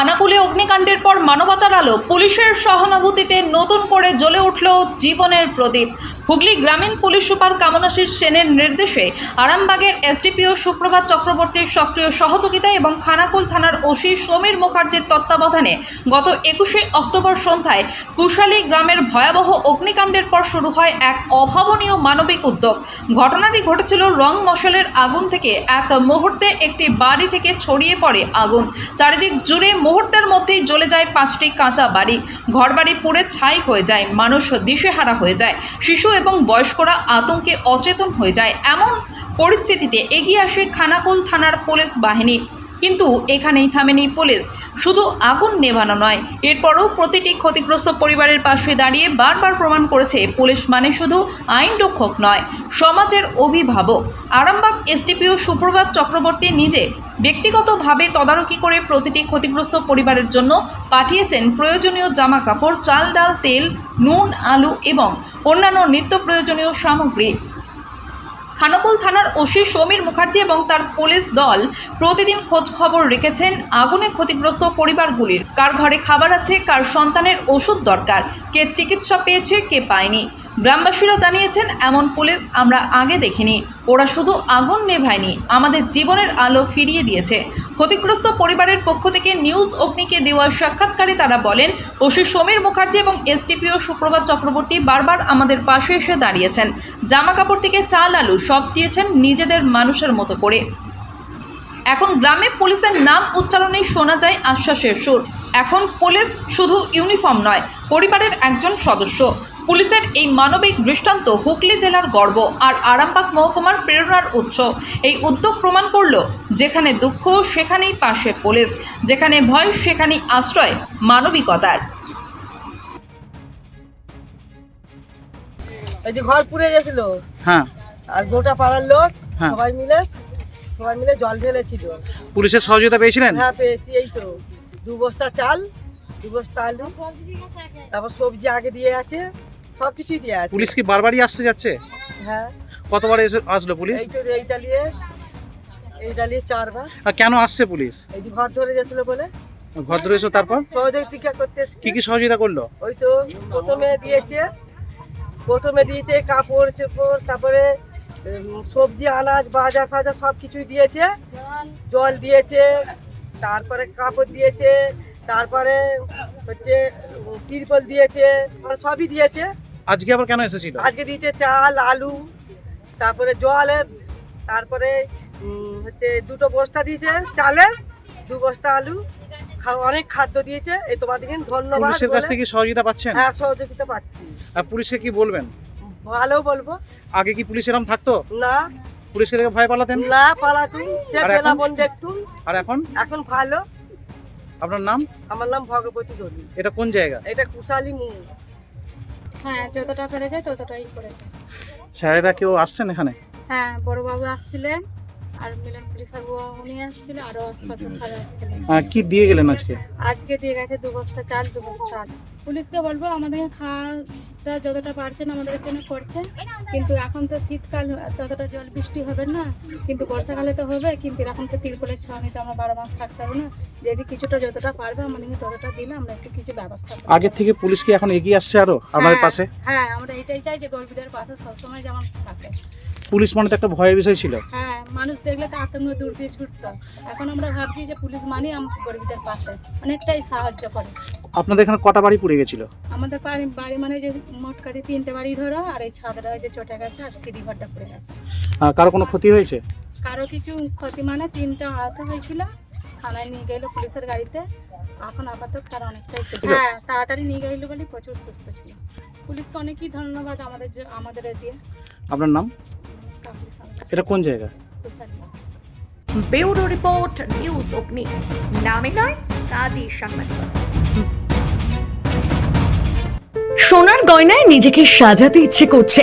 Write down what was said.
খানাকুলে অগ্নিকাণ্ডের পর মানবতার আলো পুলিশের সহানুভূতিতে নতুন করে জ্বলে উঠল জীবনের প্রদীপ। হুগলি গ্রামীণ পুলিশ সুপার কামনাশীষ সেনের নির্দেশে আরামবাগের এসডিপিও সুপ্রভাত চক্রবর্তীর সক্রিয় সহযোগিতা এবং খানাকুল থানার ওসি সমীর মুখার্জির তত্ত্বাবধানে গত একুশে অক্টোবর সন্ধ্যায় কুশালী গ্রামের ভয়াবহ অগ্নিকাণ্ডের পর শুরু হয় এক অভাবনীয় মানবিক উদ্যোগ। ঘটনাটি ঘটেছিল রং মশালের আগুন থেকে। এক মুহূর্তে একটি বাড়ি থেকে ছড়িয়ে পড়ে আগুন। চারিদিক জুড়ে মুহূর্তের মধ্যেই জ্বলে যায় পাঁচটি কাঁচা বাড়ি। ঘরবাড়ি পুড়ে ছাই হয়ে যায়। মানুষ দিশেহারা হয়ে যায়। শিশু এবং বয়স্করা আতঙ্কে অচেতন হয়ে যায়। এমন পরিস্থিতিতে এগিয়ে আসে খানাকুল থানার পুলিশ বাহিনী। কিন্তু এখানেই থামেনি পুলিশ। শুধু আগুন নেভানো নয়, এরপরও প্রতিটি ক্ষতিগ্রস্ত পরিবারের পাশে দাঁড়িয়ে বারবার প্রমাণ করেছে পুলিশ মানে শুধু আইন রক্ষক নয়, সমাজের অভিভাবক। আরামবাগ এসডিপিও সুপ্রভাত চক্রবর্তী নিজে ব্যক্তিগতভাবে তদারকি করে প্রতিটি ক্ষতিগ্রস্ত পরিবারের জন্য পাঠিয়েছেন প্রয়োজনীয় জামা কাপড় চাল ডাল, তেল, নুন, আলু এবং অন্যান্য নিত্য প্রয়োজনীয় সামগ্রী। খানাকুল থানার ওসি সমীর মুখার্জি এবং তার পুলিশ দল প্রতিদিন খোঁজ খবর রেখেছেন আগুনে ক্ষতিগ্রস্ত পরিবারগুলির। কার ঘরে খাবার আছে, কার সন্তানের ওষুধ দরকার, কে চিকিৎসা পেয়েছে, কে পায়নি। গ্রামবাসীরা জানিয়েছেন, এমন পুলিশ আমরা আগে দেখিনি। ওরা শুধু আগুন নেভায়নি, আমাদের জীবনের আলো ফিরিয়ে দিয়েছে। ক্ষতিগ্রস্ত পরিবারের পক্ষ থেকে নিউজ অগ্নিকে দেওয়া সাক্ষাৎকারে তারা বলেন, ওসি সমীর মুখার্জি এবং এসডিপিও সুপ্রভাত চক্রবর্তী বারবার আমাদের পাশে এসে দাঁড়িয়েছেন। জামা কাপড় থেকে চাল, আলু সব দিয়েছেন নিজেদের মানুষের মতো করে। এখন গ্রামে পুলিশের নাম উচ্চারণেই শোনা যায় আশ্বাসের সুর। এখন পুলিশ শুধু ইউনিফর্ম নয়, পরিবারের একজন সদস্য। পুলিশের এই মানবিক দৃষ্টান্ত হুগলি জেলার গর্ব আর আরামবাগ মহকুমার প্রেরণার উৎস। এই উদ্যোগ প্রমাণ করল যেখানে দুঃখ সেখানেই পাশে পুলিশ যেখানে ভয় সেখানেই আশ্রয় মানবিকতার। এই যে ঘর পুড়ে গেছিল। হ্যাঁ। আর গোটা পাড়ার লোক হ্যাঁ। সবাই মিলে সবাই মিলে জল ঢেলেছিল। পুলিশের সহযোগিতা পেয়েছিলেন? হ্যাঁ পেয়েছি এই তো। দু বস্তা চাল দু বস্তা আলু তারপর সবজি আগে দিয়ে আছে। সব কিছুই দিয়ে আছে। পুলিশ কি বারবারই আসতে যাচ্ছে? হ্যাঁ। কতবার এসে আসলো পুলিশ? এই তো এইটা নিয়ে এইটা নিয়ে চারবার। আর কেন আসছে পুলিশ? এই যে ঘর ধরে গেছিল বলে। ঘর ধরে এসো তারপর? সহযোগিতা করতে এসছে। কি কি সহযোগিতা করল? ওই তো প্রথমে দিয়েছে প্রথমে দিয়েছে কাপড় চোপড় তারপরে উম, সবজি আনাজ বাজার ফাজার সব কিছুই দিয়েছে। জল দিয়েছে তারপরে কাপড় দিয়েছে তারপরে হচ্ছে উম, তিরপল দিয়েছে মানে সবই দিয়েছে। আজকে আবার কেন এসেছিল? আজকে দিয়েছে চাল আলু তারপরে জলের তারপরে হচ্ছে দুটো বস্তা দিয়েছে চালের দু বস্তা আলু অনেক খাদ্য দিয়েছে। এই তোমাদেরকে ধন্যবাদ পুলিশের কাছ থেকে সহযোগিতা পাচ্ছেন? হ্যাঁ সহযোগিতা পাচ্ছি। আর পুলিশকে কি বলবেন? ভালো বলব। আগে কি পুলিশ এরম থাকতো? না। পুলিশকে দেখে ভয় পালাতেন? না পালাতুম। আর এখন? দেখতুম। আর এখন? এখন ভালো। আপনার নাম? আমার নাম ভগবতী দলি এটা কোন জায়গা? এটা কুশালী মুখ হ্যাঁ যতটা পেরেছে ততটাই করেছে। স্যারেরা কেউ আসছেন এখানে? হ্যাঁ বড়বাবু আসছিলেন। আর মিলন উনি আসছিলেন আরও সদস্য স্যার কি দিয়ে গেলেন আজকে? আজকে দিয়ে গেছে দু বস্তা চাল দু বস্তা আলু। পুলিশকে বলব আমাদের খাওয়াটা যতটা পারছেন আমাদের জন্য করছে কিন্তু এখন তো শীতকাল ততটা জল বৃষ্টি হবে না। কিন্তু বর্ষাকালে তো হবে কিন্তু এখন তো তিরপলের ছাউনিতে আমরা বারো মাস থাকতে হবে না। যদি কিছুটা যতটা পারবে আমাদেরকে ততটা দিলে আমরা একটু কিছু ব্যবস্থা করব। আগের থেকে পুলিশ কি এখন এগিয়ে আসছে আরও আমাদের হ্যাঁ, পাশে? হ্যাঁ আমরা এটাই চাই যে গরিবদের পাশে সবসময় যেমন থাকে। পুলিশ মানে তো একটা ভয়ের বিষয় ছিল। হ্যাঁ মানুষ দেখলে তো আতঙ্ক দূর দিয়ে ছুটতো। এখন আমরা ভাবছি যে পুলিশ মানে গরিবদের পাশে। অনেকটাই সাহায্য করে। আপনাদের এখানে কটা বাড়ি পুড়ে গেছিল? আমাদের বাড়ি বাড়ি মানে যে মোট কাটি তিনটে বাড়ি ধরো আর এই ছাদটা যে চটে গেছে আর সিঁড়ি ঘরটা পড়ে গেছে। কারও কোনো ক্ষতি হয়েছে? কারও কিছু ক্ষতি মানে তিনটা আহত হয়েছিল। থানায় নিয়ে গেলো পুলিশের গাড়িতে। এখন আপাতত তার অনেকটাই সুস্থ। হ্যাঁ তাড়াতাড়ি নিয়ে গেলো বলে প্রচুর সুস্থ ছিল। পুলিশকে অনেকই ধন্যবাদ আমাদের যে আমাদের দিয়ে। আপনার নাম? এটা কোন জায়গা। ব্যুরো রিপোর্ট নিউজ অগ্নি। নামে নয় কাজী সাংবাদিকতা সোনার গয়নায় নিজেকে সাজাতে ইচ্ছে করছে।